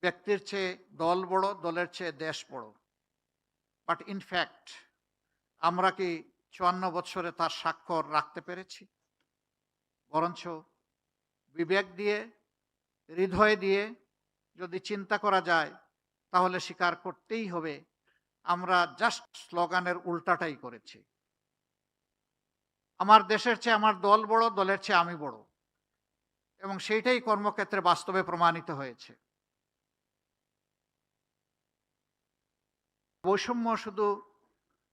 ব্যক্তির চেয়ে দল বড়, দলের চেয়ে দেশ বড়। বাট ইনফ্যাক্ট আমরা কি চুয়ান্ন বছরে তার স্বাক্ষর রাখতে পেরেছি? বরঞ্চ বিবেক দিয়ে, হৃদয় দিয়ে যদি চিন্তা করা যায়, তাহলে স্বীকার করতেই হবে, আমরা জাস্ট স্লোগানের উল্টাটাই করেছি। আমার দেশের চেয়ে আমার দল বড়, দলের চেয়ে আমি বড়। এবং সেইটাই কর্মক্ষেত্রে বাস্তবে প্রমাণিত হয়েছে। বৈষম্য শুধু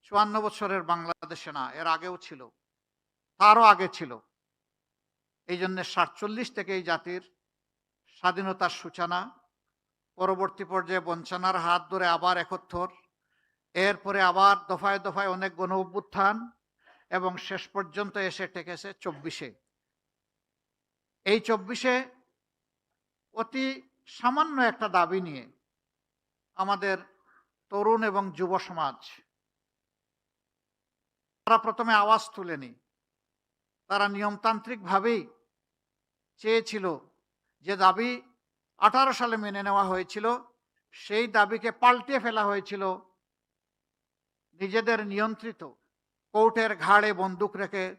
চুয়ান্ন বছরের বাংলাদেশে না, এর আগেও ছিল, তারও আগে ছিল। এই জন্য সাতচল্লিশ থেকে এই জাতির স্বাধীনতার সূচনা, পরবর্তী পর্যায়ে বঞ্চনার হাত ধরে আবার একত্তর এরপরে আবার দফায় দফায় অনেক গণ অভ্যুত্থান এবং শেষ পর্যন্ত এসে টেকেছে চব্বিশে। এই চব্বিশে অতি সামান্য একটা দাবি নিয়ে আমাদের তরুণ এবং যুব সমাজ। তারা প্রথমে আওয়াজ তুলেনি তারা নিয়মতান্ত্রিকভাবেই চেয়েছিল যে দাবি আঠারো সালে মেনে নেওয়া হয়েছিল, সেই দাবিকে পাল্টে ফেলা হয়েছিল। নিজেদের নিয়ন্ত্রিত কোর্টের ঘাড়ে বন্দুক রেখে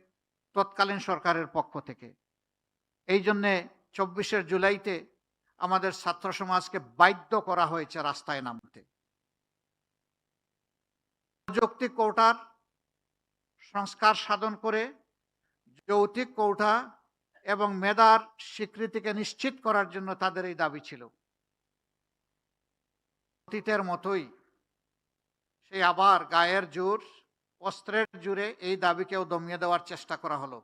তৎকালীন সরকারের পক্ষ থেকে। এই জন্যে চব্বিশের জুলাইতে আমাদের ছাত্র সমাজকে বাধ্য করা হয়েছে রাস্তায় নামতে। যৌক্তিক কোটার সংস্কার সাধন করে যৌতিক কৌটা এবং মেধার স্বীকৃতিকে নিশ্চিত করার জন্য তাদের এই দাবি ছিল। অতীতের মতোই সেই আবার গায়ের জোর, অস্ত্রের জুড়ে এই দাবিকেও দমিয়ে দেওয়ার চেষ্টা করা হলো।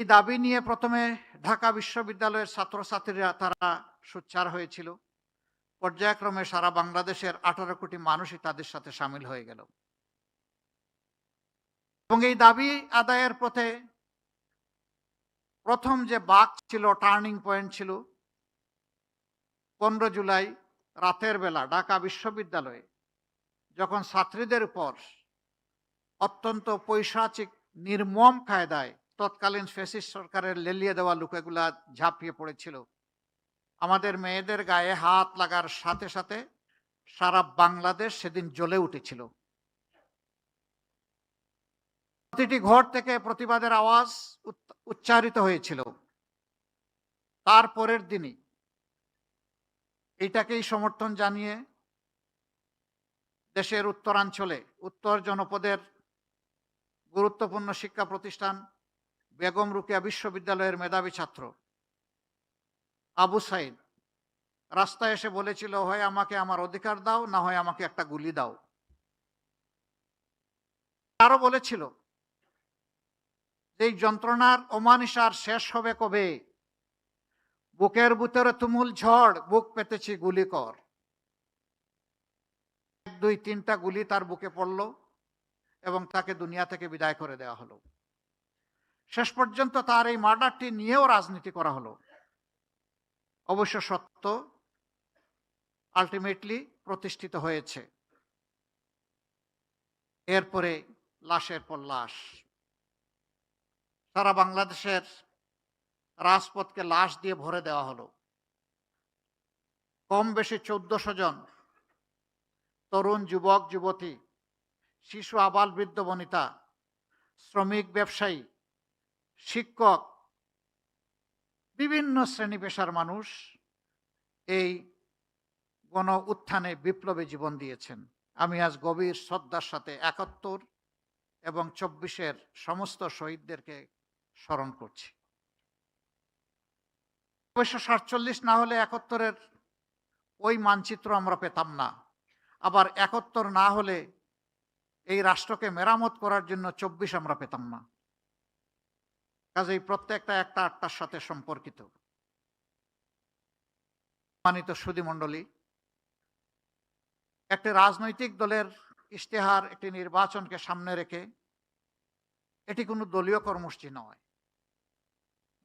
এই দাবি নিয়ে প্রথমে ঢাকা বিশ্ববিদ্যালয়ের ছাত্রছাত্রীরা তারা সোচ্চার হয়েছিল। পর্যায়ক্রমে সারা বাংলাদেশের আঠারো কোটি মানুষই তাদের সাথে সামিল হয়ে গেল। এবং এই দাবি আদায়ের পথে প্রথম যে বাক ছিল, টার্নিং পয়েন্ট ছিল, পনেরো জুলাই রাতের বেলা ঢাকা বিশ্ববিদ্যালয়ে যখন ছাত্রীদের উপর অত্যন্ত পৈশাচিক, নির্মম কায়দায় তৎকালীন ফেসিস সরকারের লেলিয়ে দেওয়া লোকেগুলা ঝাঁপিয়ে পড়েছিল আমাদের মেয়েদের গায়ে হাত লাগার সাথে সাথে সারা বাংলাদেশ সেদিন জ্বলে উঠেছিল। প্রতিটি ঘর থেকে প্রতিবাদের আওয়াজ উচ্চারিত হয়েছিল। তারপরের দিনই এটাকেই সমর্থন জানিয়ে দেশের উত্তরাঞ্চলে উত্তর জনপদের গুরুত্বপূর্ণ শিক্ষা প্রতিষ্ঠান বেগম রুকিয়া বিশ্ববিদ্যালয়ের মেধাবী ছাত্র আবু সাইদ। রাস্তায় এসে বলেছিল, হয় আমাকে আমার অধিকার দাও, না হয় আমাকে একটা গুলি দাও। আরও বলেছিল এই যন্ত্রণার অমানিসার শেষ হবে কবে? বুকের ভিতরে তুমুল ঝড়, বুক পেতেছি গুলি কর। এক, দুই, তিনটা গুলি তার বুকে পড়ল এবং তাকে দুনিয়া থেকে বিদায় করে দেওয়া হলো। শেষ পর্যন্ত তার এই মার্ডারটি নিয়েও রাজনীতি করা হলো। অবশ্য সত্য আলটিমেটলি প্রতিষ্ঠিত হয়েছে। এরপরে লাশের পর লাশ। সারা বাংলাদেশের রাজপথকে লাশ দিয়ে ভরে দেওয়া হলো। কম বেশি চোদ্দশো জন তরুণ যুবক, যুবতী, শিশু, আবাল, বৃদ্ধ, বনিতা, শ্রমিক, ব্যবসায়ী, শিক্ষক বিভিন্ন শ্রেণি পেশার মানুষ এই গণ উত্থানে বিপ্লবী জীবন দিয়েছেন। আমি আজ গভীর শ্রদ্ধার সাথে একাত্তর এবং চব্বিশের সমস্ত শহীদদেরকে স্মরণ করছি। অবশ্য সাতচল্লিশ না হলে একাত্তরের ওই মানচিত্র আমরা পেতাম না। আবার একাত্তর না হলে এই রাষ্ট্রকে মেরামত করার জন্য চব্বিশ আমরা পেতাম না। কাজেই প্রত্যেকটা একটা আটটার সাথে সম্পর্কিত। মানিত সুদী মণ্ডলী, একটি রাজনৈতিক দলের ইশতেহার, একটি নির্বাচনকে সামনে রেখে এটি কোনো দলীয় কর্মসূচি নয়।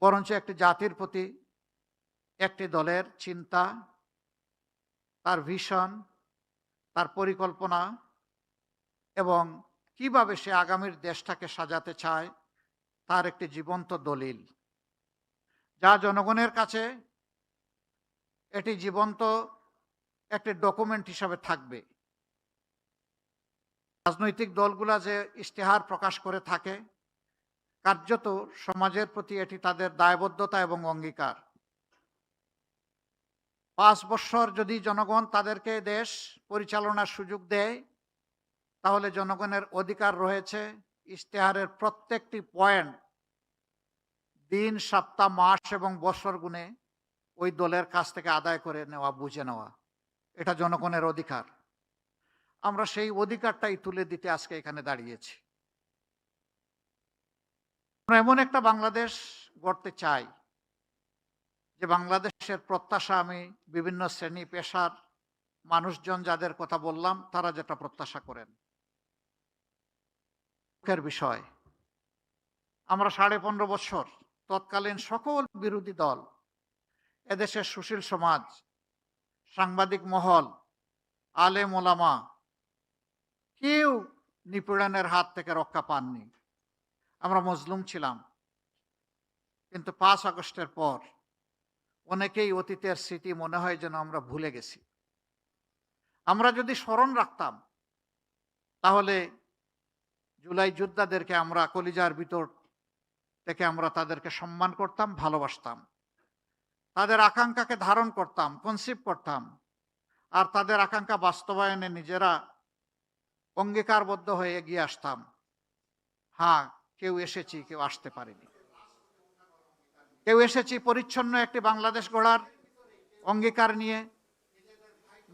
বরঞ্চ একটি জাতির প্রতি একটি দলের চিন্তা, তার ভিশন, তার পরিকল্পনা এবং কীভাবে সে আগামীর দেশটাকে সাজাতে চায় তার একটি জীবন্ত দলিল। যা জনগণের কাছে এটি জীবন্ত একটি ডকুমেন্ট হিসাবে থাকবে। রাজনৈতিক দলগুলা যে ইশতেহার প্রকাশ করে থাকে, কার্যত সমাজের প্রতি এটি তাদের দায়বদ্ধতা এবং অঙ্গীকার। পাঁচ বছর যদি জনগণ তাদেরকে দেশ পরিচালনার সুযোগ দেয়, তাহলে জনগণের অধিকার রয়েছে ইশতেহারের প্রত্যেকটি পয়েন্ট দিন, সপ্তাহ, মাস এবং বছর গুণে ওই দলের কাছ থেকে আদায় করে নেওয়া, বুঝে নেওয়া। এটা জনগণের অধিকার। আমরা সেই অধিকারটাই তুলে দিতে আজকে এখানে দাঁড়িয়েছি। আমরা এমন একটা বাংলাদেশ গড়তে চাই, যে বাংলাদেশের প্রত্যাশা আমি বিভিন্ন শ্রেণি, পেশার মানুষজন যাদের কথা বললাম, তারা যেটা প্রত্যাশা করেন। দুঃখের বিষয়। আমরা সাড়ে পনেরো বছর তৎকালীন সকল বিরোধী দল, এদেশের সুশীল সমাজ, সাংবাদিক মহল আলে মোলামা কেউ নিপীড়নের হাত থেকে রক্ষা পাননি। আমরা মজলুম ছিলাম। কিন্তু পাঁচ আগস্টের পর অনেকেই অতীতের স্মৃতি মনে হয় যেন আমরা ভুলে গেছি। আমরা যদি স্মরণ রাখতাম, তাহলে জুলাই যোদ্ধাদেরকে আমরা কলিজার ভিতর থেকে আমরা তাদেরকে সম্মান করতাম, ভালোবাসতাম। তাদের আকাঙ্ক্ষাকে ধারণ করতাম কনসিভ করতাম। আর তাদের আকাঙ্ক্ষা বাস্তবায়নে নিজেরা অঙ্গীকারবদ্ধ হয়ে এগিয়ে আসতাম। হ্যাঁ কেউ এসেছি, কেউ আসতে পারেনি। কেউ এসেছি পরিচ্ছন্ন একটি বাংলাদেশ গড়ার অঙ্গীকার নিয়ে,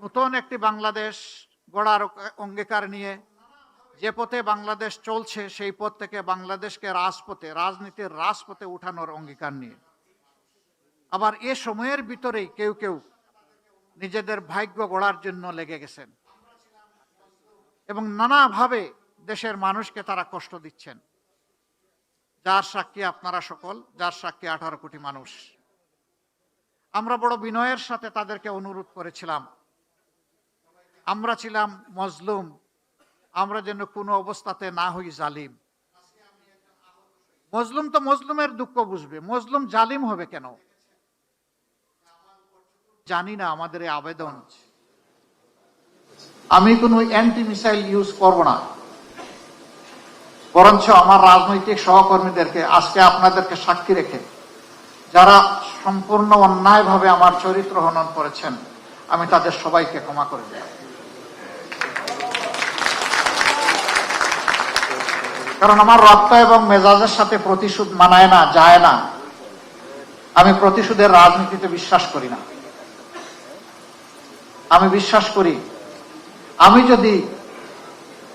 নতুন একটি বাংলাদেশ গড়ার অঙ্গীকার নিয়ে যে পথে বাংলাদেশ চলছে, সেই পথ থেকে বাংলাদেশকে রাজপথে, রাজনীতির রাজপথে উঠানোর অঙ্গীকার নিয়ে। আবার এ সময়ের ভিতরেই কেউ কেউ নিজেদের ভাগ্য গড়ার জন্য লেগে গেছেন। এবং নানাভাবে দেশের মানুষকে তারা কষ্ট দিচ্ছেন। যার সাক্ষী আপনারা সকল, যার সাক্ষী আঠারো কোটি মানুষ। আমরা বড় বিনয়ের সাথে তাদেরকে অনুরোধ করেছিলাম। আমরা ছিলাম মজলুম আমরা যেন কোনো অবস্থাতে না হই জালিম। মজলুম তো মজলুমের দুঃখ বুঝবে। মজলুম জালিম হবে কেন? জানি না, আমাদের আবেদন। আমি কোনো অ্যান্টি মিসাইল ইউজ করব না। বরঞ্চ আমার রাজনৈতিক সহকর্মীদেরকে, আজকে আপনাদেরকে সাক্ষী রেখে, যারা সম্পূর্ণ অন্যায়ভাবে আমার চরিত্র হনন করেছেন, আমি তাদের সবাইকে ক্ষমা করে দেব। কারণ আমার রক্ত এবং মেজাজের সাথে প্রতিশোধ মানায় না, যায় না। আমি প্রতিশোধের রাজনীতিতে বিশ্বাস করি না। আমি বিশ্বাস করি, আমি যদি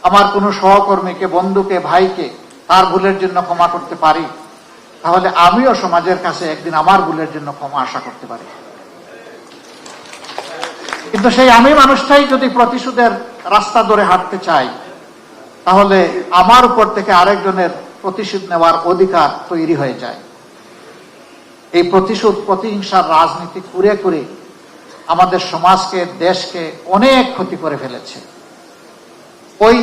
আমার কোনো সহকর্মীকে, বন্ধুকে, ভাইকে তার ভুলের জন্য ক্ষমা করতে পারি, তাহলে আমিও সমাজের কাছে একদিন আমার ভুলের জন্য ক্ষমা আশা করতে পারি। কিন্তু সেই আমি মানুষটাই যদি প্রতিশোধের রাস্তা ধরে হাঁটতে চাই তাহলে আমার উপর থেকে আরেকজনের প্রতিশোধ নেওয়ার অধিকার তৈরি হয়ে যায়। এই প্রতিশোধ, প্রতিহিংসার রাজনীতি করে করে আমাদের সমাজকে, দেশকে অনেক ক্ষতি করে ফেলেছে। ওই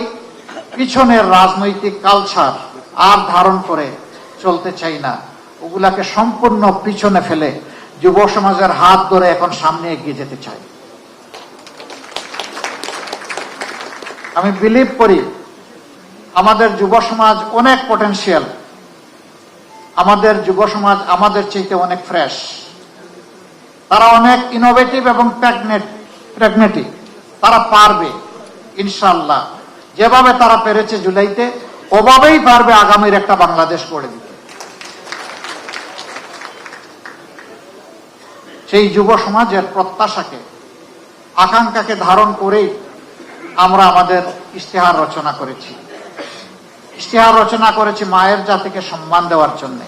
পিছনের রাজনৈতিক কালচার আর ধারণ করে চলতে চাই না। ওগুলাকে সম্পূর্ণ পিছনে ফেলে যুব সমাজের হাত ধরে এখন সামনে এগিয়ে যেতে চাই। আমি বিলিভ করি আমাদের যুব সমাজ অনেক পটেন্সিয়াল আমাদের যুব সমাজ আমাদের চাইতে অনেক ফ্রেশ তারা অনেক ইনোভেটিভ এবং প্র্যাগনেটিক তারা পারবে ইনশাল্লাহ যেভাবে তারা পেরেছে জুলাইতে, ওভাবেই পারবে আগামীর একটা বাংলাদেশ গড়ে দিতে। সেই যুব সমাজের প্রত্যাশাকে, আকাঙ্ক্ষাকে ধারণ করেই আমরা আমাদের ইশতেহার রচনা করেছি। ইশতেহার রচনা করেছি মায়ের জাতিকে সম্মান দেওয়ার জন্য।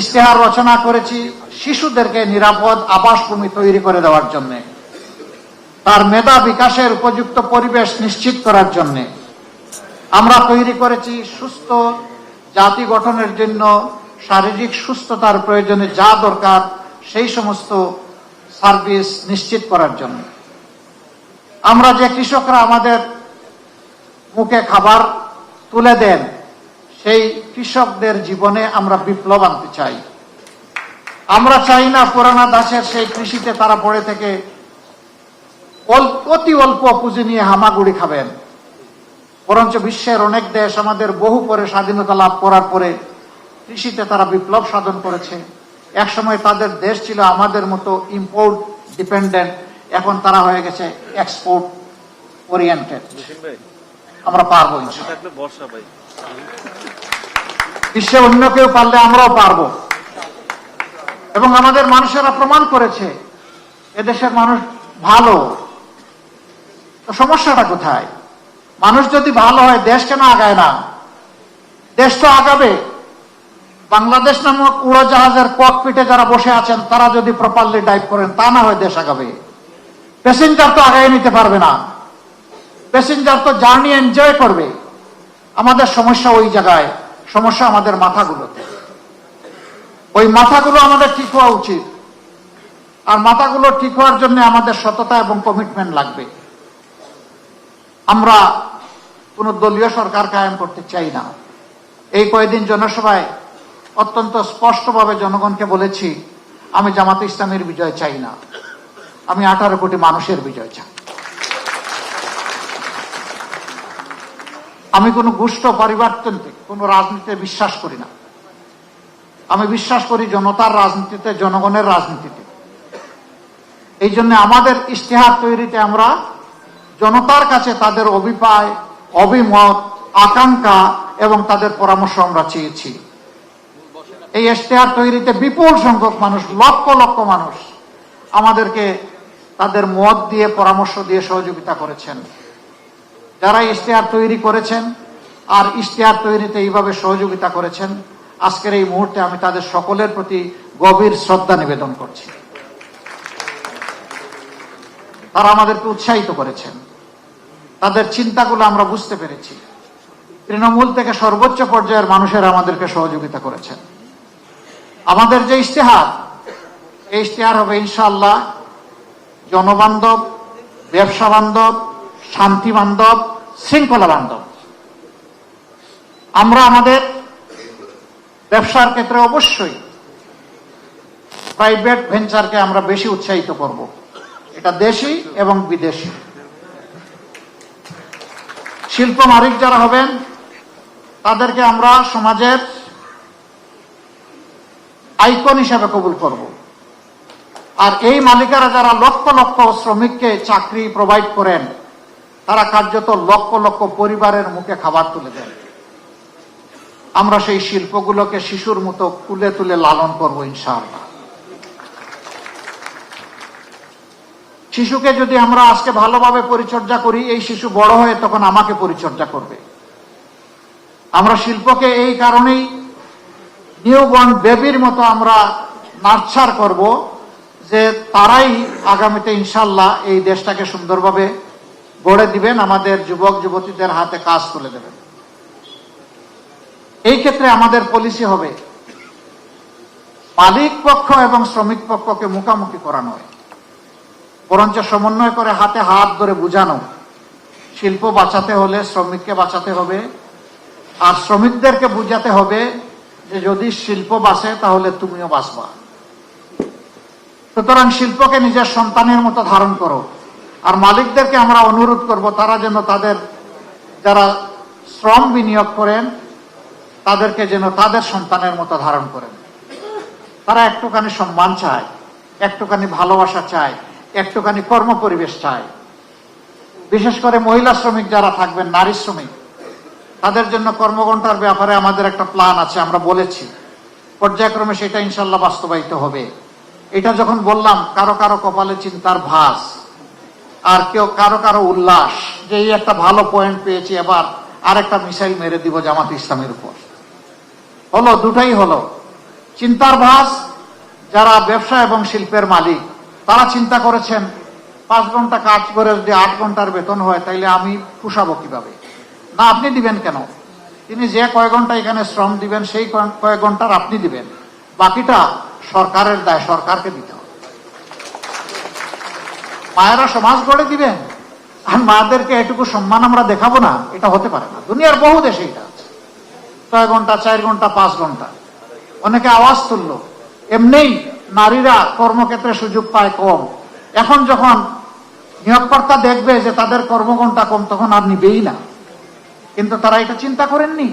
ইশতেহার রচনা করেছি শিশুদেরকে নিরাপদ আবাসভূমি তৈরি করে দেওয়ার জন্য। তার মেধা বিকাশের উপযুক্ত পরিবেশ নিশ্চিত করার জন্য। আমরা তৈরি করেছি সুস্থ জাতি গঠনের জন্য শারীরিক সুস্থতার প্রয়োজনে যা দরকার সেই সমস্ত সার্ভিস নিশ্চিত করার জন্য। আমরা যে কৃষকরা আমাদের মুখে খাবার তুলে দেন। সেই কৃষকদের জীবনে আমরা বিপ্লব আনতে চাই। আমরা চাই না পুরানা দাসের সেই কৃষিতে তারা পড়ে থেকে অতি অল্প পুঁজি নিয়ে হামাগুড়ি খাবেন। বরঞ্চ বিশ্বের অনেক দেশ আমাদের বহু পরে স্বাধীনতা লাভ করার পরে কৃষিতে তারা বিপ্লব সাধন করেছে। একসময় তাদের দেশ ছিল আমাদের মতো ইম্পোর্ট ডিপেন্ডেন্ট এখন তারা হয়ে গেছে এক্সপোর্ট ওরিয়েন্টেড আমরা পারব বিশ্বে অন্য কেউ পারলে আমরাও পারব। এবং আমাদের মানুষেরা প্রমাণ করেছে এদেশের মানুষ ভালো। তো সমস্যাটা কোথায়? মানুষ যদি ভালো হয় দেশ কেন আগায় না? দেশ তো আগাবে। বাংলাদেশ নামক উড়োজাহাজের ককপিটে যারা বসে আছেন তারা যদি প্রপারলি ড্রাইভ করেন তা না হয় দেশ আগাবে। প্যাসেঞ্জার তো আগায় নিতে পারবে না। প্যাসেঞ্জার তো জার্নি এনজয় করবে। আমাদের সমস্যা ওই জায়গায়, সমস্যা আমাদের মাথাগুলোতে। ওই মাথাগুলো আমাদের ঠিক হওয়া উচিত। আর মাথাগুলো ঠিক হওয়ার জন্য আমাদের সততা এবং কমিটমেন্ট লাগবে। আমরা কোন দলীয় সরকার কায়েম করতে চাই না। এই কয়েকদিন জনসভায় অত্যন্ত স্পষ্টভাবে জনগণকে বলেছি, আমি জামাতে ইসলামের বিজয় চাই না। আমি আঠারো কোটি মানুষের বিজয় চাই। আমি কোনো গোষ্ঠ পরিবর্তনকে, কোনো রাজনীতিতে বিশ্বাস করি না। আমি বিশ্বাস করি জনতার রাজনীতিতে, জনগণের রাজনীতিতে। এই জন্য আমাদের ইশতেহার তৈরিতে আমরা জনতার কাছে তাদের অভিপ্রায়, অভিমত, আকাঙ্ক্ষা এবং তাদের পরামর্শ আমরা চেয়েছি। এই ইশতেহার তৈরিতে বিপুল সংখ্যক মানুষ, লক্ষ লক্ষ মানুষ আমাদেরকে তাদের মত দিয়ে, পরামর্শ দিয়ে সহযোগিতা করেছেন। যারা ইশতেহার তৈরি করেছেন আর ইশতেহার তৈরিতে এইভাবে সহযোগিতা করেছেন, আজকের এই মুহূর্তে আমি তাদের সকলের প্রতি গভীর শ্রদ্ধা নিবেদন করছি। তারা আমাদেরকে উৎসাহিত করেছেন। তাদের চিন্তাগুলো আমরা বুঝতে পেরেছি। তৃণমূল থেকে সর্বোচ্চ পর্যায়ের মানুষেরা আমাদেরকে সহযোগিতা করেছেন। আমাদের যে ইশতেহার, এই ইশতেহার হবে ইনশাআল্লাহ জনবান্ধব, ব্যবসা বান্ধব শান্তি বান্ধব, শৃঙ্খলা বান্ধব। আমরা আমাদের ব্যবসার ক্ষেত্রে অবশ্যই প্রাইভেট ভেঞ্চারকে আমরা বেশি উৎসাহিত করব। এটা দেশি এবং বিদেশি। শিল্প মালিক যারা হবেন, তাদেরকে আমরা সমাজের আইকন হিসেবে কবুল করব। আর এই মালিকারা যারা লক্ষ লক্ষ শ্রমিককে চাকরি প্রোভাইড করেন তারা কার্যত লক্ষ লক্ষ পরিবারের মুখে খাবার তুলে দেন আমরা সেই শিল্পগুলোকে শিশুর মতো তুলে তুলে লালন করব ইনশাআল্লাহ। শিশুকে যদি আমরা আজকে ভালোভাবে পরিচর্যা করি, এই শিশু বড় হয়ে তখন আমাকে পরিচর্যা করবে। আমরা শিল্পকে এই কারণেই নিউবর্ন বেবির মতো আমরা নার্চার করব যে তারাই আগামীতে ইনশাল্লাহ এই দেশটাকে সুন্দরভাবে গড়ে দিবেন, আমাদের যুবক, যুবতীদের হাতে কাজ তুলে দেবেন। এই ক্ষেত্রে আমাদের পলিসি হবে, মালিক পক্ষ এবং শ্রমিক পক্ষকে মুখামুখি করা নয় বরঞ্চ সমন্বয় করে হাতে হাত ধরে বুঝানো। শিল্প বাঁচাতে হলে শ্রমিককে বাঁচাতে হবে, আর শ্রমিকদেরকে বুঝাতে হবে যে যদি শিল্প বাঁচে তাহলে তুমিও বাঁচবা। সুতরাং শিল্পকে নিজের সন্তানের মতো ধারণ করো। আর মালিকদেরকে আমরা অনুরোধ করব, তারা যেন তাদের যারা শ্রম বিনিয়োগ করেন, তাদেরকে যেন তাদের সন্তানের মতো ধারণ করেন। তারা একটুখানি সম্মান চায়, একটুখানি ভালোবাসা চায়, একটুখানি কর্ম পরিবেশ চায়। বিশেষ করে মহিলা শ্রমিক যারা থাকবেন, নারী শ্রমিক, তাদের জন্য কর্মঘণ্টার ব্যাপারে আমাদের একটা প্ল্যান আছে, আমরা বলেছি। পর্যায়ক্রমে সেটা ইনশাল্লাহ বাস্তবায়িত হবে। এটা যখন বললাম, কারও কারও কপালে চিন্তার ভাস আর কেউ কারও কারও উল্লাস, যে এই একটা ভালো পয়েন্ট পেয়েছি, এবার আরেকটা মিসাইল মেরে দিব জামাত ইসলামের উপর। হলো, দুটাই হলো। চিন্তার ভাস যারা ব্যবসা এবং শিল্পের মালিক, তারা চিন্তা করেছেন, পাঁচ ঘণ্টা কাজ করে যদি আট ঘণ্টার বেতন হয়, তাইলে আমি পুষাবো কীভাবে? না, আপনি দিবেন কেন? তিনি যে কয় ঘণ্টা এখানে শ্রম দিবেন, সেই কয়- কয়েক ঘণ্টার আপনি দিবেন। বাকিটা সরকারের দায়, সরকারকে দিতে মায়েরা সমাজ গড়ে দিবেন। আর মাদেরকে এটুকু সম্মান আমরা দেখাবো না, এটা হতে পারে না। দুনিয়ার বহু দেশে এটা ছয় ঘণ্টা, চার ঘণ্টা, পাঁচ ঘণ্টা। অনেকে আওয়াজ তুললো। এমনিই নারীরা কর্মক্ষেত্রে সুযোগ পায় কম। এখন যখন নিয়োগকর্তা দেখবে যে তাদের কর্মঘণ্টা কম, তখন আর নিবেই না। কিন্তু তারা এটা চিন্তা করেননি।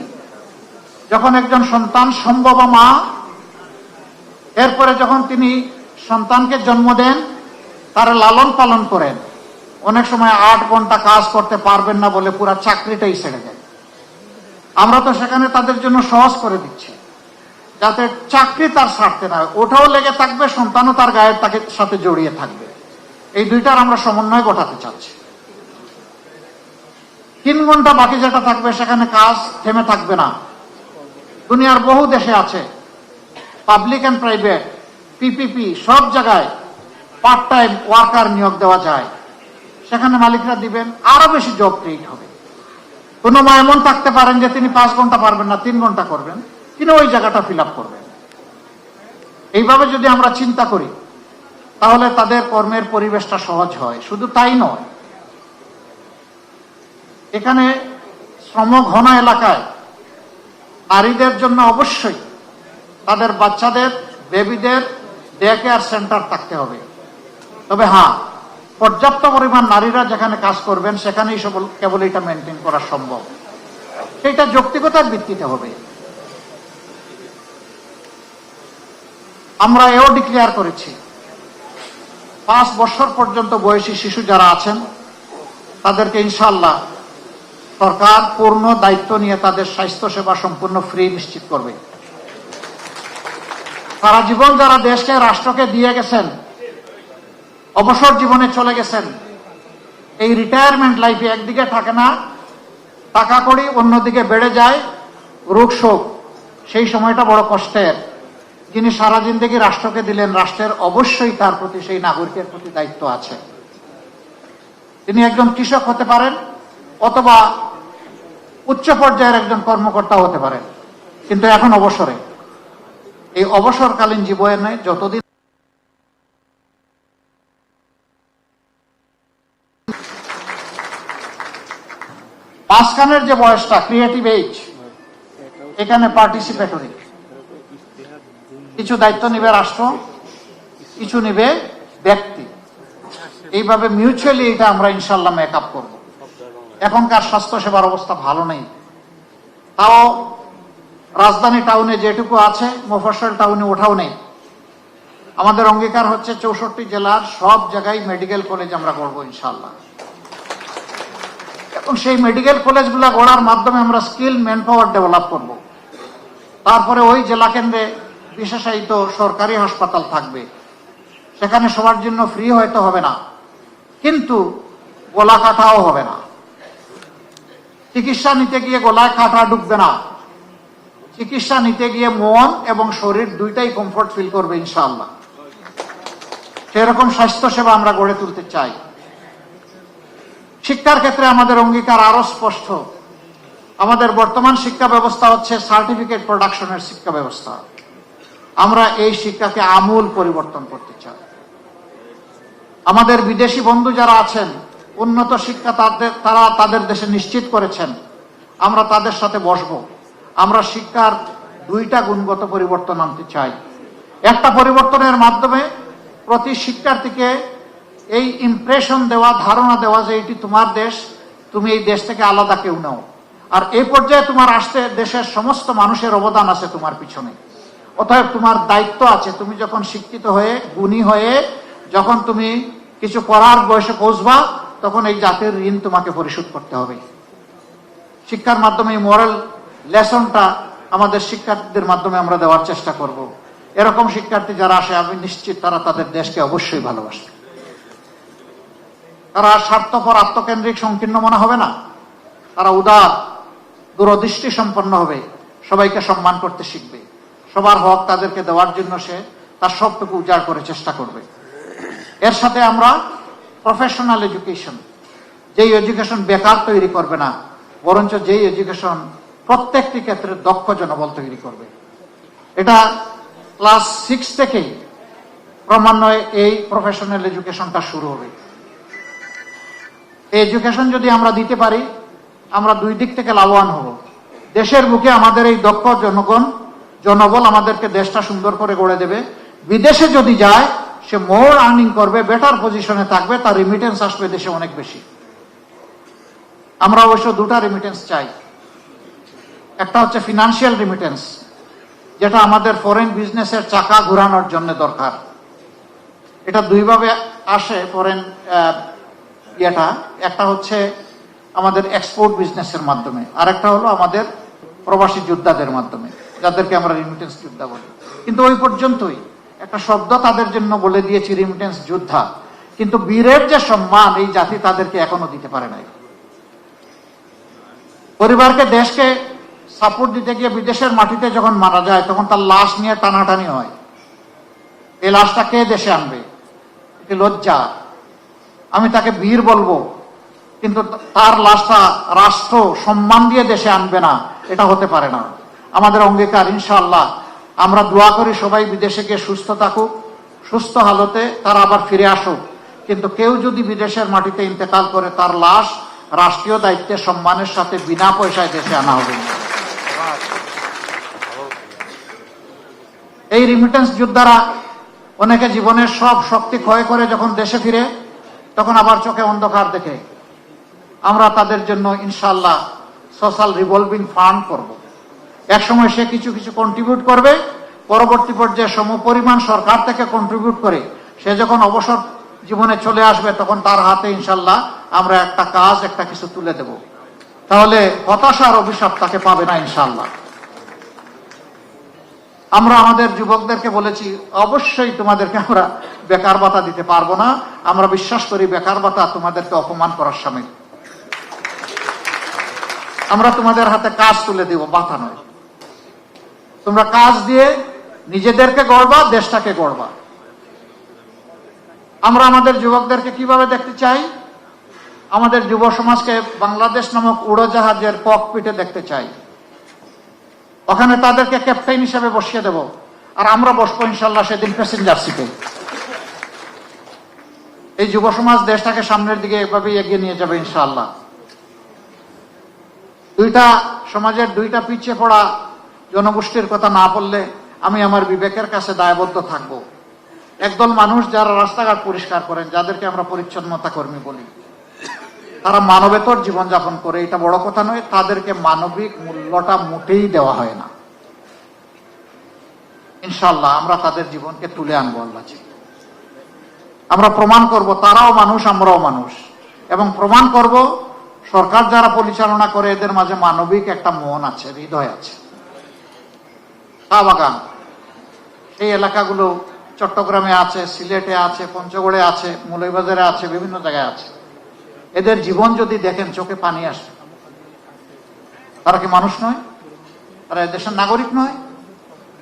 যখন একজন সন্তান সম্ভব মা, এরপরে যখন তিনি সন্তানকে জন্ম দেন তারা লালন পালন করেন। অনেক সময় আট ঘণ্টা কাজ করতে পারবেন না বলে পুরা চাকরিটাই ছেড়ে দেয়। আমরা তো সেখানে তাদের জন্য সহজ করে দিচ্ছি। যাতে চাকরি তার ছাড়তে না। ওটাও লেগে থাকবে, সন্তানও তার গায়ের তাকে সাথে জড়িয়ে থাকবে। এই দুইটার আমরা সমন্বয় ঘটাতে চাচ্ছি। তিন ঘণ্টা বাকি যেটা থাকবে, সেখানে কাজ থেমে থাকবে না। দুনিয়ার বহু দেশে আছে। পাবলিক অ্যান্ড প্রাইভেট, পিপিপি, সব জায়গায় পার্ট টাইম ওয়ার্কার নিয়োগ দেওয়া যায়। সেখানে মালিকরা দিবেন, আরও বেশি জব ক্রিয়েট হবে। কোনো মা এমন থাকতে পারেন যে তিনি পাঁচ ঘণ্টা পারবেন না, তিন ঘণ্টা করবেন। তিনি ওই জায়গাটা ফিল করবেন। এইভাবে যদি আমরা চিন্তা করি, তাহলে তাদের কর্মের পরিবেশটা সহজ হয়। শুধু তাই নয়, এখানে শ্রম ঘন এলাকায় নারীদের জন্য অবশ্যই তাদের বাচ্চাদের বেবিদের ডে কেয়ার সেন্টার থাকতে হবে। তবে হ্যাঁ পর্যাপ্ত পরিমাণ নারীরা যেখানে কাজ করবেন, সেখানেই সব কেবল এটা মেনটেন করা সম্ভব। সেটা যৌক্তিকতার ভিত্তিতে হবে। আমরা এও ডিক্লেয়ার করেছি, পাঁচ বছর পর্যন্ত বয়সী শিশু যারা আছেন, তাদেরকে ইনশাল্লাহ সরকার পূর্ণ দায়িত্ব নিয়ে তাদের স্বাস্থ্য সেবা সম্পূর্ণ ফ্রি নিশ্চিত করবে। সারা জীবন যারা দেশকে, রাষ্ট্রকে দিয়ে গেছেন অবসর জীবনে চলে গেছেন। এই রিটায়ারমেন্ট লাইফে একদিকে থাকে না, টাকা কড়ি অন্যদিকে বেড়ে যায়, রোগ শোক, সেই সময়টা বড় কষ্টের। যিনি সারা জিন্দগি রাষ্ট্রকে দিলেন, রাষ্ট্রের অবশ্যই তার প্রতি সেই নাগরিকের প্রতি দায়িত্ব আছে। তিনি একজন কৃষক হতে পারেন, অথবা উচ্চ পর্যায়ের একজন কর্মকর্তা হতে পারেন। কিন্তু এখন অবসরে। এই অবসরকালীন জীবনে যতদিন মাঝখানের যে বয়সটা ক্রিয়েটিভ এইজ এখানে পার্টিসিপেটরি কিছু দায়িত্ব নিবে রাষ্ট্র, কিছু নিবে ব্যক্তি। এইভাবে মিউচুয়ালি এটা আমরা ইনশাল্লাহ মেক আপ করব। এখনকার স্বাস্থ্য সেবার অবস্থা ভালো নেই। তাও রাজধানী টাউনে যেটুকু আছে মফস্বল টাউনে ওঠাও নেই। আমাদের অঙ্গীকার হচ্ছে চৌষট্টি জেলার সব জায়গায় মেডিকেল কলেজ আমরা করব ইনশাল্লাহ এবং সেই মেডিকেল কলেজগুলো গড়ার মাধ্যমে আমরা স্কিল ম্যান পাওয়ার ডেভেলপ করব। তারপরে ওই জেলা কেন্দ্রে বিশেষায়িত সরকারি হাসপাতাল থাকবে। সেখানে সবার জন্য ফ্রি হয়তো হবে না, কিন্তু গলা কাটাও হবে না। চিকিৎসা নিতে গিয়ে গলায় কাটা ঢুকবে না। চিকিৎসা নিতে গিয়ে মন এবং শরীর দুইটাই কমফোর্ট ফিল করবে ইনশাআল্লাহ। সেরকম স্বাস্থ্যসেবা আমরা গড়ে তুলতে চাই। শিক্ষার ক্ষেত্রে আমাদের অঙ্গীকার আরও স্পষ্ট। আমাদের বর্তমান শিক্ষা ব্যবস্থা হচ্ছে সার্টিফিকেট প্রোডাকশনের শিক্ষা ব্যবস্থা। আমরা এই শিক্ষাকে আমূল পরিবর্তন করতে চাই। আমাদের বিদেশি বন্ধু যারা আছেন, উন্নত শিক্ষা তাদের, তারা তাদের দেশে নিশ্চিত করেছেন, আমরা তাদের সাথে বসব। আমরা শিক্ষার দুইটা গুণগত পরিবর্তন আনতে চাই। একটা পরিবর্তনের মাধ্যমে প্রতি শিক্ষার্থীকে এই ইমপ্রেশন দেওয়া, ধারণা দেওয়া যে এটি তোমার দেশ, তুমি এই দেশ থেকে আলাদা কেউ নাও। আর এই পর্যায়ে তোমার আসতে দেশের সমস্ত মানুষের অবদান আছে তোমার পিছনে। অতএব তোমার দায়িত্ব আছে। তুমি যখন শিক্ষিত হয়ে, গুণী হয়ে, যখন তুমি কিছু করার বয়সে পৌঁছবা, তখন এই জাতির ঋণ তোমাকে পরিশোধ করতে হবে। শিক্ষার মাধ্যমে এই মোরাল লেসনটা আমাদের শিক্ষার্থীদের মাধ্যমে আমরা দেওয়ার চেষ্টা করব। এরকম শিক্ষার্থী যারা আসে, আমি নিশ্চিত তারা তাদের দেশকে অবশ্যই ভালোবাসে তারা স্বার্থপর, আত্মকেন্দ্রিক, সংকীর্ণ মনে হবে না। তারা উদার, দূরদৃষ্টি সম্পন্ন হবে। সবাইকে সম্মান করতে শিখবে। সবার হক তাদেরকে দেওয়ার জন্য সে তার সবটুকু উজাড় করে চেষ্টা করবে। এর সাথে আমরা প্রফেশনাল এডুকেশন যেই এডুকেশন বেকার তৈরি করবে না, বরঞ্চ যেই এডুকেশন প্রত্যেকটি ক্ষেত্রে দক্ষ জনবল তৈরি করবে। এটা ক্লাস সিক্স থেকেই ক্রমান্বয়ে এই প্রফেশনাল এডুকেশনটা শুরু হবে। এডুকেশন যদি আমরা দিতে পারি, আমরা দুই দিক থেকে লাভবান হব। দেশের বুকে আমাদের এই দক্ষ জনগণ, জনবল আমাদেরকে দেশটা সুন্দর করে গড়ে দেবে। বিদেশে যদি যায়, সে মোর আর্নিং করবে বেটার পজিশনে থাকবে, তার রিমিটেন্স আসবে দেশে অনেক বেশি। আমরা অবশ্য দুটা রিমিটেন্স চাই। একটা হচ্ছে ফিনান্সিয়াল রিমিটেন্স যেটা আমাদের ফরেন বিজনেসের চাকা ঘুরানোর জন্য দরকার। এটা দুইভাবে আসে ফরেন ইয়েটা, একটা হচ্ছে আমাদের এক্সপোর্ট বিজনেসের মাধ্যমে আর একটা হলো আমাদের প্রবাসী যোদ্ধাদের মাধ্যমে, যাদেরকে আমরা রিমিটেন্স যোদ্ধা বলি। কিন্তু ওই পর্যন্তই, একটা শব্দ তাদের জন্য বলে দিয়েছি রিমিটেন্স যোদ্ধা। কিন্তু বীরের যে সম্মান, এই জাতি তাদেরকে এখনও দিতে পারে নাই। পরিবারকে, দেশকে সাপোর্ট দিতে গিয়ে বিদেশের মাটিতে যখন মারা যায়, তখন তার লাশ নিয়ে টানাটানি হয়। এই লাশটা কে দেশে আনবে? এটি লজ্জা। আমি তাকে বীর বলব। কিন্তু তার লাশটা রাষ্ট্র সম্মান দিয়ে দেশে আনবে না, এটা হতে পারে না। আমাদের অঙ্গীকার, ইনশাআল্লাহ, আমরা দোয়া করি সবাই বিদেশে গিয়ে সুস্থ থাকুক, সুস্থ হালতে তারা আবার ফিরে আসুক। কিন্তু কেউ যদি বিদেশের মাটিতে ইন্তেকাল করে, তার লাশ রাষ্ট্রীয় দায়িত্বে, সম্মানের সাথে বিনা পয়সায় দেশে আনা হবে। এই রিমিটেন্স যোদ্ধারা অনেকে জীবনের সব শক্তি ক্ষয় করে যখন দেশে ফিরে তখন আবার চোখে অন্ধকার দেখে আমরা তাদের জন্য ইনশাল্লাহ সোশ্যাল রিভলভিং ফান্ড করব। এক সময় সে কিছু কিছু কন্ট্রিবিউট করবে, পরবর্তী পর্যায়ে সমপরিমাণ সরকার থেকে কন্ট্রিবিউট করে, সে যখন অবসর জীবনে চলে আসবে তখন তার হাতে ইনশাল্লাহ আমরা একটা কাজ, একটা কিছু তুলে দেব। তাহলে হতাশার অভিশাপ তাকে পাবে না ইনশাল্লাহ আমরা আমাদের যুবকদেরকে বলেছি, অবশ্যই তোমাদেরকে আমরা বেকার ভাতা দিতে পারব না। আমরা বিশ্বাস করি বেকার ভাতা তোমাদেরকে অপমান করার সামিল। আমরা তোমাদের হাতে কাজ তুলে দিব বাতা নয়। তোমরা কাজ দিয়ে নিজেদেরকে গড়বা, দেশটাকে গড়বা। আমরা আমাদের যুবকদেরকে কীভাবে দেখতে চাই? আমাদের যুব সমাজকে বাংলাদেশ নামক উড়োজাহাজের ককপিটে দেখতে চাই। ওখানে তাদেরকে ক্যাপ্টেন হিসেবে বসিয়ে দেব। আর আমরা বসবো ইনশাল্লাহ সেদিন প্যাসেঞ্জার সিটে এই যুব সমাজ দেশটাকে সামনের দিকে এভাবে এগিয়ে নিয়ে যাবে ইনশাল্লাহ। দুইটা সমাজের দুইটা পিছিয়ে পড়া জনগোষ্ঠীর কথা না বললে আমি আমার বিবেকের কাছে দায়বদ্ধ থাকব। একদল মানুষ যারা রাস্তাঘাট পরিষ্কার করেন, যাদেরকে আমরা পরিচ্ছন্নতা কর্মী বলি। তারা মানবেতর জীবনযাপন করে, এটা বড় কথা নয়, তাদেরকে মানবিক মূল্যটা মোটেই দেওয়া হয় না। ইনশাল্লাহ আমরা তাদের জীবনকে তুলে আনব, আল্লাহ আমরা প্রমাণ করব, তারাও মানুষ, আমরাও মানুষ। এবং প্রমাণ করব, সরকার যারা পরিচালনা করে, এদের মাঝে মানবিক একটা মন আছে, হৃদয় আছে। এই এলাকাগুলো চট্টগ্রামে আছে, সিলেটে আছে, পঞ্চগড়ে আছে, মৌলভীবাজারে আছে, বিভিন্ন জায়গায় আছে। এদের জীবন যদি দেখেন, চোখে পানি আসে। তারা কি মানুষ নয়? তারা এদেশের নাগরিক নয়?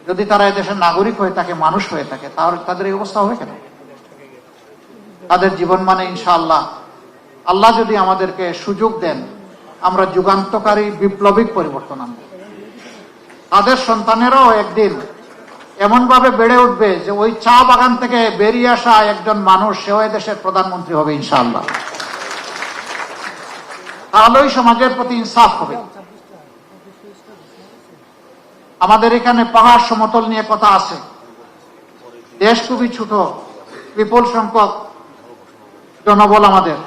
যদি তারা এদেশের নাগরিক হয়ে থাকে, মানুষ হয়ে থাকে, তাহলে তাদের এই অবস্থা হবে কেন? তাদের জীবন মানে ইনশাআল্লাহ, আল্লাহ যদি আমাদেরকে সুযোগ দেন, আমরা যুগান্তকারী বিপ্লবিক পরিবর্তন আনব। তাদের সন্তানেরও একদিন এমন ভাবে বেড়ে উঠবে যে ওই চা বাগান থেকে বেরিয়ে আসা একজন মানুষ, সেও দেশের প্রধানমন্ত্রী হবে ইনশাআল্লাহ। তাহলেই সমাজের প্রতি ইনসাফ হবে। আমাদের এখানে পাহাড় সমতল নিয়ে কথা আছে। দেশ খুবই ছোট, বিপুল সংখ্যক জনবল আমাদের।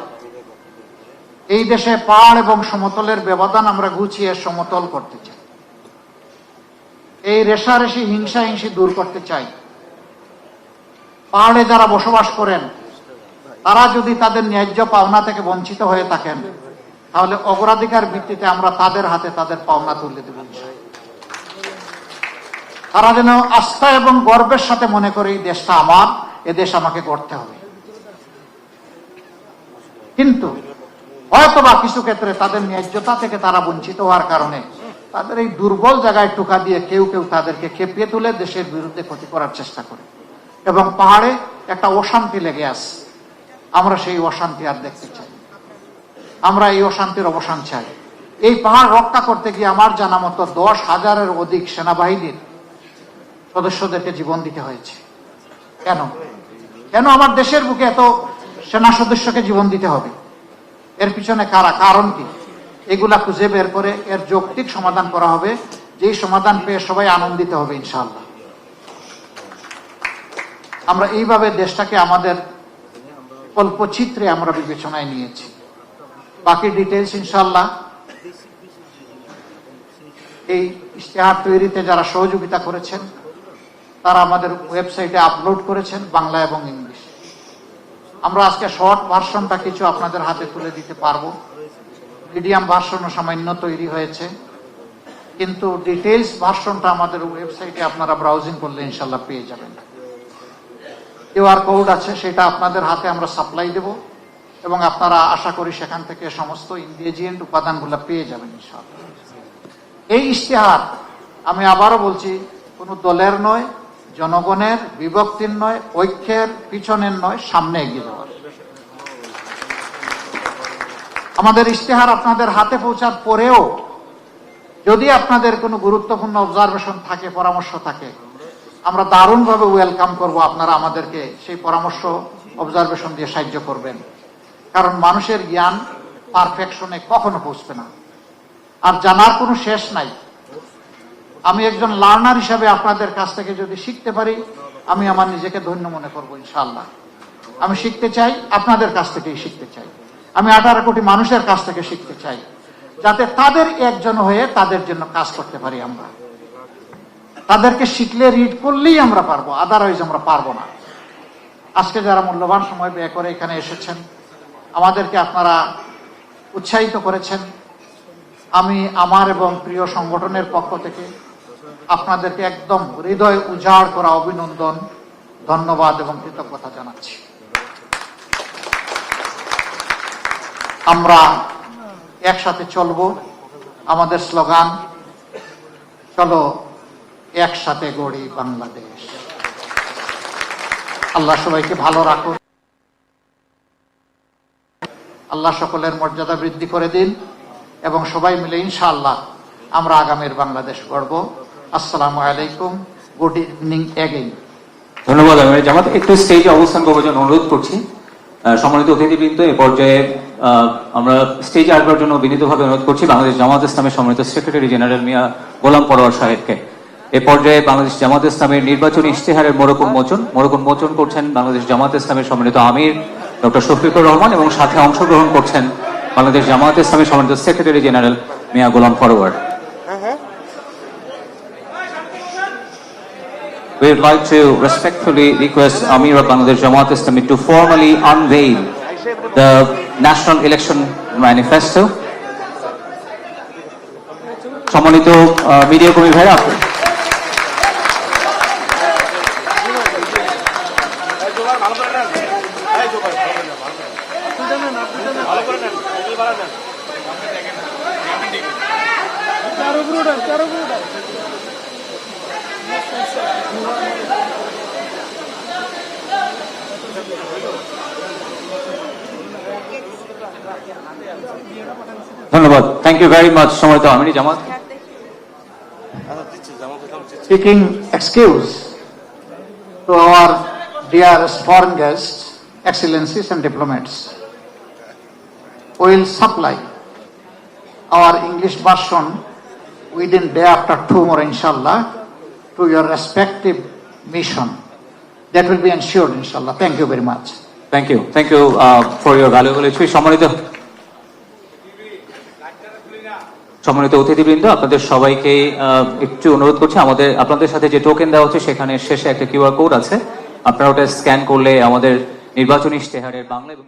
এই দেশে পাহাড় এবং সমতলের ব্যবধান আমরা গুছিয়ে সমতল করতে চাই। এই রেশারেশি হিংসা হিংসি দূর করতে চাই। পাহাড়ে যারা বসবাস করেন, তারা যদি তাদের ন্যায্য পাওনা থেকে বঞ্চিত হয়ে থাকেন তাহলে অগ্রাধিকার ভিত্তিতে আমরা তাদের হাতে তাদের পাওনা তুলে দেব তারা যেন আস্থা এবং গর্বের সাথে মনে করে এই দেশটা আমার, এ দেশ আমাকে গড়তে হবে। কিন্তু হয়তো বা কিছু ক্ষেত্রে তাদের ন্যায্যতা থেকে তারা বঞ্চিত হওয়ার কারণে তাদের এই দুর্বল জায়গায় টোকা দিয়ে কেউ কেউ তাদেরকে খেপিয়ে তুলে দেশের বিরুদ্ধে ক্ষতি করার চেষ্টা করে। এবং পাহাড়ে একটা অশান্তি লেগে আছে। আমরা সেই অশান্তি আর দেখতে চাই আমরা এই অশান্তির অবসান চাই। এই পাহাড় রক্ষা করতে গিয়ে আমার জানা মতো দশ হাজারের অধিক সেনাবাহিনীর সদস্যদেরকে জীবন দিতে হয়েছে। কেন? কেন আমার দেশের বুকে এত সেনা সদস্যকে জীবন দিতে হবে? এর পিছনে কারা? কারণ কি? এগুলা খুঁজে বের করে এর যৌক্তিক সমাধান করা হবে। যেই সমাধান পেয়ে সবাই আনন্দিত হবে, ইনশাআল্লাহ। আমরা এইভাবে দেশটাকে আমাদের কল্পচিত্রে আমরা বিবেচনায় নিয়েছি। বাকি ডিটেলস ইনশাল্লাহ এই ইশতেহার তৈরিতে যারা সহযোগিতা করেছেন, তারা আমাদের ওয়েবসাইটে আপলোড করেছেন বাংলা এবং ইংলিশ। আমরা আজকে শর্ট ভার্সনটা কিছু আপনাদের হাতে তুলে দিতে পারব। মিডিয়াম ভার্সনও সামান্য তৈরি হয়েছে। কিন্তু ডিটেলস ভার্সনটা আমাদের ওয়েবসাইটে আপনারা ব্রাউজিং করলে ইনশাল্লাহ পেয়ে যাবেন। কিউআর কোড আছে, সেটা আপনাদের হাতে আমরা সাপ্লাই দেব। এবং আপনারা আশা করি সেখান থেকে সমস্ত ইনগ্রেজিয়েন্ট উপাদানগুলো পেয়ে যাবেন ইনশাল্লাহ এই ইশতেহার, আমি আবারও বলছি, কোনো দলের নয়, জনগণের, বিভক্তির নয়, ঐক্যের পিছনের নয়, সামনে এগিয়ে যাওয়ার। আমাদের ইশতেহার আপনাদের হাতে পৌঁছার পরেও যদি আপনাদের কোনো গুরুত্বপূর্ণ অবজারভেশন থাকে, পরামর্শ থাকে, আমরা দারুণভাবে ওয়েলকাম করব। আপনারা আমাদেরকে সেই পরামর্শ অবজারভেশন দিয়ে সাহায্য করবেন। কারণ মানুষের জ্ঞান পারফেকশনে কখনো পৌঁছবে না। আর জানার কোনো শেষ নাই। আমি একজন লার্নার হিসাবে আপনাদের কাছ থেকে যদি শিখতে পারি, আমি আমার নিজেকে ধন্য মনে করব ইনশাল্লাহ আমি শিখতে চাই, আপনাদের কাছ থেকেই শিখতে চাই। আমি আঠারো কোটি মানুষের কাছ থেকে শিখতে চাই, যাতে তাদের একজন হয়ে তাদের জন্য কাজ করতে পারি আমরা। তাদেরকে শিখলে রিড করলেই আমরা পারব আদারওয়াইজ আমরা পারব না। আজকে যারা মূল্যবান সময় ব্যয় করে এখানে এসেছেন আমাদেরকে আপনারা উৎসাহিত করেছেন। আমি আমার এবং প্রিয় সংগঠনের পক্ষ থেকে আপনাদেরকে একদম হৃদয় উজাড় করা অভিনন্দন, ধন্যবাদ এবং কৃতজ্ঞতা জানাচ্ছি। আমরা একসাথে চলব, আমাদের স্লোগান, চলো একসাথে গড়ি বাংলাদেশ। আল্লাহ সবাইকে ভালো রাখুন। আল্লাহ সকলের মর্যাদা বৃদ্ধি করে দিন এবং সবাই মিলে ইনশাআল্লাহ আমরা আগামীর বাংলাদেশ গড়ব। আসসালামু আলাইকুম, গুড ইভিনিং এগেইন। ধন্যবাদ, আমি জামাত একটু স্টেজে অবস্থান করবার জন্য অনুরোধ করছি। সম্মানিত অতিথিবৃন্দ, এ পর্যায়ে আমরা স্টেজে আসবার জন্য বিনীতভাবে অনুরোধ করছি বাংলাদেশ জামাত ইসলামের সম্মানিত সেক্রেটারি জেনারেল মিয়া গোলাম পরোয়ার সাহেবকে। এ পর্যায়ে বাংলাদেশ জামাত ইসলামের নির্বাচনী ইশতেহারের মোড়ক উন্মোচন মোড়ক মোচন করছেন বাংলাদেশ জামাত ইসলামের সম্মানিত আমির ডক্টর শফিকুর রহমান এবং সাথে অংশগ্রহণ করছেন বাংলাদেশ জামাত ইসলামের সম্মানিত secretary general Mia Golam Parwar We would like to respectfully request Amir of Bangladesh Jamaat Islami to formally unveil the National Election Manifesto. সম্মানিত মিডিয়া কর্মী ভাইরা আপনি- ধন্যবাদ থ্যাংক ইউ ভেরি মাচ সম্মানিত আমিরি জামাত seeking excuse to our dearest foreign guests, excellencies and diplomats. We will supply our English version within day after tomorrow, inshallah, to your respective mission. That will be ensured, inshallah. Thank you very much. Thank you thank you for your valuable experience সম্মানিত সম্মানিত অতিথিবৃন্দ আপনাদের সবাইকে একটু অনুরোধ করছি আমাদের আপনাদের সাথে যে টোকেন দেওয়া হচ্ছে সেখানে শেষে একটা কিউআর কোড আছে আপনারা ওটা স্ক্যান করলে আমাদের নির্বাচনী ইশতেহারের বাংলা এবং